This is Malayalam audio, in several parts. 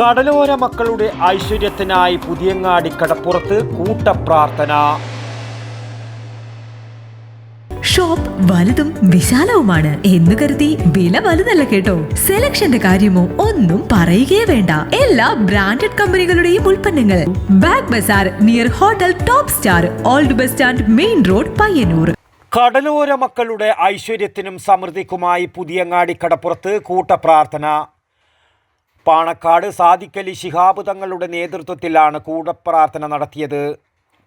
കടലോര മക്കളുടെ ഐശ്വര്യത്തിനായി പുതിയങ്ങാടി കടപ്പുറത്ത് കൂട്ടപ്രാർത്ഥന ഷോപ്പ് വലുതും വിശാലവുമാണ് എന്ന് കരുതി വില വലുതല്ല കേട്ടോ സെലക്ഷന്റെ കാര്യമോ ഒന്നും പറയുകയേ വേണ്ട എല്ലാ ബ്രാൻഡഡ് കമ്പനികളുടെയും ഉൽപ്പന്നങ്ങൾ bag bazaar near hotel top star old bus stand main road Payyanur കടലോര മക്കളുടെ ഐശ്വര്യത്തിനും സമൃദ്ധിക്കുമായി പുതിയങ്ങാടി കടപ്പുറത്ത് കൂട്ടപ്രാർത്ഥന പാണക്കാട് സാദിക്കലി ശിഹാബ് തങ്ങളുടെ നേതൃത്വത്തിലാണ് കൂടപ്രാർത്ഥന നടത്തിയത്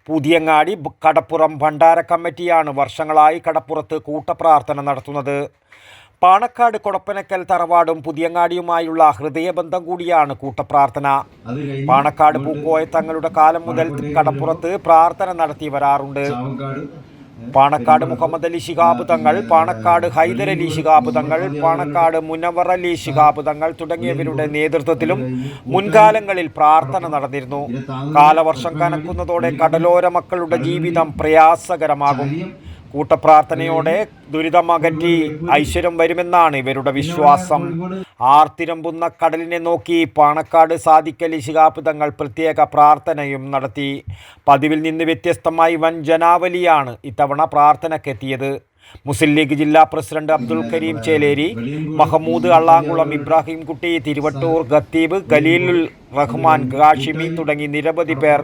പുതിയങ്ങാടി കടപ്പുറം ഭണ്ഡാര കമ്മിറ്റിയാണ് വർഷങ്ങളായി കടപ്പുറത്ത് കൂട്ടപ്രാർത്ഥന നടത്തുന്നത് പാണക്കാട് കൊടപ്പനക്കൽ തറവാടും പുതിയങ്ങാടിയുമായുള്ള ഹൃദയബന്ധം കൂടിയാണ് കൂട്ടപ്രാർത്ഥന പാണക്കാട് പൂക്കോയ തങ്ങളുടെ കാലം മുതൽ കടപ്പുറത്ത് പ്രാർത്ഥന നടത്തി വരാറുണ്ട് പാണക്കാട് മുഹമ്മദ് അലി ശിഹാബ് തങ്ങൾ പാണക്കാട് ഹൈദരലി ശിഹാബ് തങ്ങൾ പാണക്കാട് മുനവർ അലി ശിഹാബ് തങ്ങൾ തുടങ്ങിയവരുടെ നേതൃത്വത്തിലും മുൻകാലങ്ങളിൽ പ്രാർത്ഥന നടന്നിരുന്നു കാലവർഷം കനക്കുന്നതോടെ കടലോര മക്കളുടെ ജീവിതം പ്രയാസകരമാകും കൂട്ടപ്രാർത്ഥനയോടെ ദുരിതമകറ്റി ഐശ്വര്യം വരുമെന്നാണ് ഇവരുടെ വിശ്വാസം ആർത്തിരമ്പുന്ന കടലിനെ നോക്കി പാണക്കാട് സാധിക്കൽ ശിഹാബ് തങ്ങൾ പ്രത്യേക പ്രാർത്ഥനയും നടത്തി പതിവിൽ നിന്ന് വ്യത്യസ്തമായി വൻ ജനാവലിയാണ് ഇത്തവണ പ്രാർത്ഥനക്കെത്തിയത് മുസ്ലിം ലീഗ് ജില്ലാ പ്രസിഡന്റ് അബ്ദുൽ കരീം ചേലേരി മഹമ്മൂദ് അള്ളാങ്കുളം ഇബ്രാഹിം കുട്ടി തിരുവട്ടൂർ ഖത്തീബ് ഖലീലുൽ റഹ്മാൻ ഖാഷിമി തുടങ്ങി നിരവധി പേർ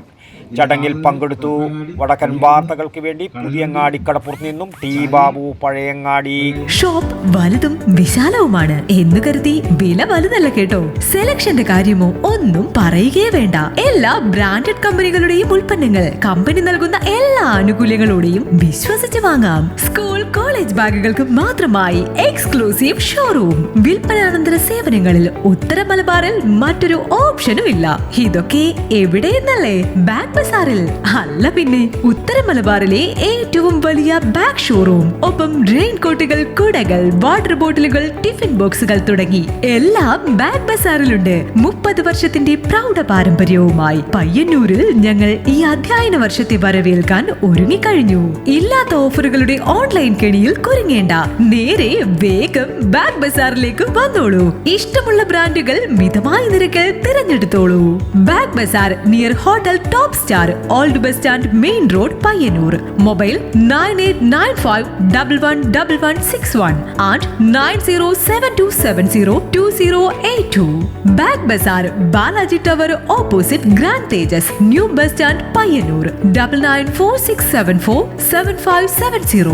ചടങ്ങിൽ പങ്കെടുത്തു വടക്കൻ വാർത്തകൾക്ക് വേണ്ടി പുതിയങ്ങാടിക്കടപ്പുറത്ത് നിന്നും ടി ബാബു പഴയങ്ങാടി ഷോപ്പ് വലുതും വിശാലവുമാണ് എന്ന് കരുതി വില വലുതല്ല കേട്ടോ സെലക്ഷന്റെ കാര്യമോ ഒന്നും പറയുകയേ വേണ്ട എല്ലാ ബ്രാൻഡഡ് കമ്പനികളുടെയും ഉൽപ്പന്നങ്ങൾ കമ്പനി നൽകുന്ന എല്ലാ ആനുകൂല്യങ്ങളോടെയും വിശ്വസിച്ച് വാങ്ങാം സ്കൂൾ കോളേജ് ബാഗുകൾക്ക് മാത്രമായി എക്സ്ക്ലൂസീവ് ഷോറൂം വിൽപ്പനാനന്തര സേവനങ്ങളിൽ ഉത്തര മലബാറിൽ മറ്റൊരു ഓപ്ഷനും ഇല്ല ഇതൊക്കെ എവിടെയെന്നല്ലേ ബാഗ് ബസാറിൽ അല്ല പിന്നെ ഉത്തര മലബാറിലെ ഏറ്റവും വലിയ ബാഗ് ഷോറൂം ഒപ്പം റെയിൻ കോട്ടുകൾ കുടകൾ വാട്ടർ ബോട്ടിലുകൾ ടിഫിൻ ബോക്സുകൾ തുടങ്ങി എല്ലാം ബാഗ് ബസാറിലുണ്ട് മുപ്പത് വർഷത്തിന്റെ പ്രൗഢ പാരമ്പര്യവുമായി പയ്യന്നൂരിൽ ഞങ്ങൾ ഈ അധ്യയന വർഷത്തെ വരവേൽക്കാൻ ഒരുങ്ങിക്കഴിഞ്ഞു ഇല്ലാത്ത ഓഫറുകളുടെ ഓൺലൈൻ കെണിയിൽ കുരുങ്ങേണ്ട നേരെ വേഗം ബാഗ് ബസാറിലേക്ക് വന്നോളൂ ഇഷ്ടമുള്ള ബ്രാൻഡുകൾ മിതമായ നിരക്കിൽ തിരഞ്ഞെടുത്തോളൂ bag bazaar near hotel tops Old Bus Stand, Main Road, Payyanur. Mobile 9895111161 and 9072702082. Bag Bazaar, Balaji Tower, opposite Grand Tejas, New Bus Stand, Payyanur. 9946747570.